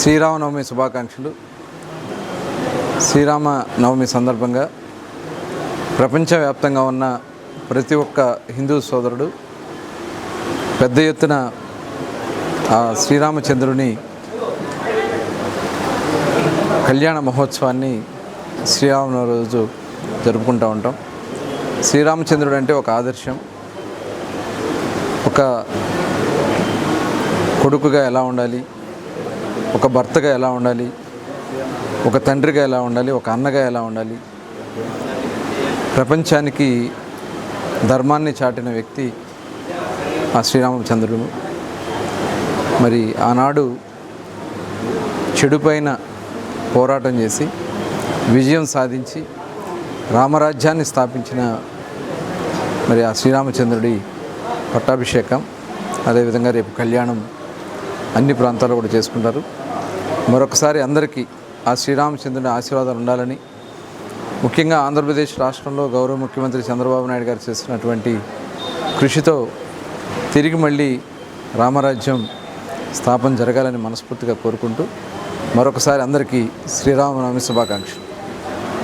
శ్రీరామనవమి శుభాకాంక్షలు. శ్రీరామ నవమి సందర్భంగా ప్రపంచవ్యాప్తంగా ఉన్న ప్రతి ఒక్క హిందూ సోదరుడు పెద్ద ఎత్తున ఆ శ్రీరామచంద్రుని కళ్యాణ మహోత్సవాన్ని శ్రీరామనవమి రోజు జరుపుకుంటూ ఉంటాం. శ్రీరామచంద్రుడు అంటే ఒక ఆదర్శం. ఒక కొడుకుగా ఎలా ఉండాలి? ఒక భర్తగా ఎలా ఉండాలి? ఒక తండ్రిగా ఎలా ఉండాలి? ఒక అన్నగా ఎలా ఉండాలి? ప్రపంచానికి ధర్మాన్ని చాటిన వ్యక్తి ఆ శ్రీరామచంద్రుడు. మరి ఆనాడు చెడుపైన పోరాటం చేసి విజయం సాధించి రామరాజ్యాన్ని స్థాపించిన మరి ఆ శ్రీరామచంద్రుడి పట్టాభిషేకం అదేవిధంగా రేపు కళ్యాణం అన్ని ప్రాంతాల్లో కూడా చేసుకుంటారు. మరొకసారి అందరికీ ఆ శ్రీరామచంద్రుని ఆశీర్వాదాలు ఉండాలని ముఖ్యంగా ఆంధ్రప్రదేశ్ రాష్ట్రంలో గౌరవ ముఖ్యమంత్రి చంద్రబాబు నాయుడు గారు చేస్తున్నటువంటి కృషితో తిరిగి మళ్ళీ రామరాజ్యం స్థాపన జరగాలని మనస్ఫూర్తిగా కోరుకుంటూ మరొకసారి అందరికీ శ్రీరామనవమి శుభాకాంక్షలు.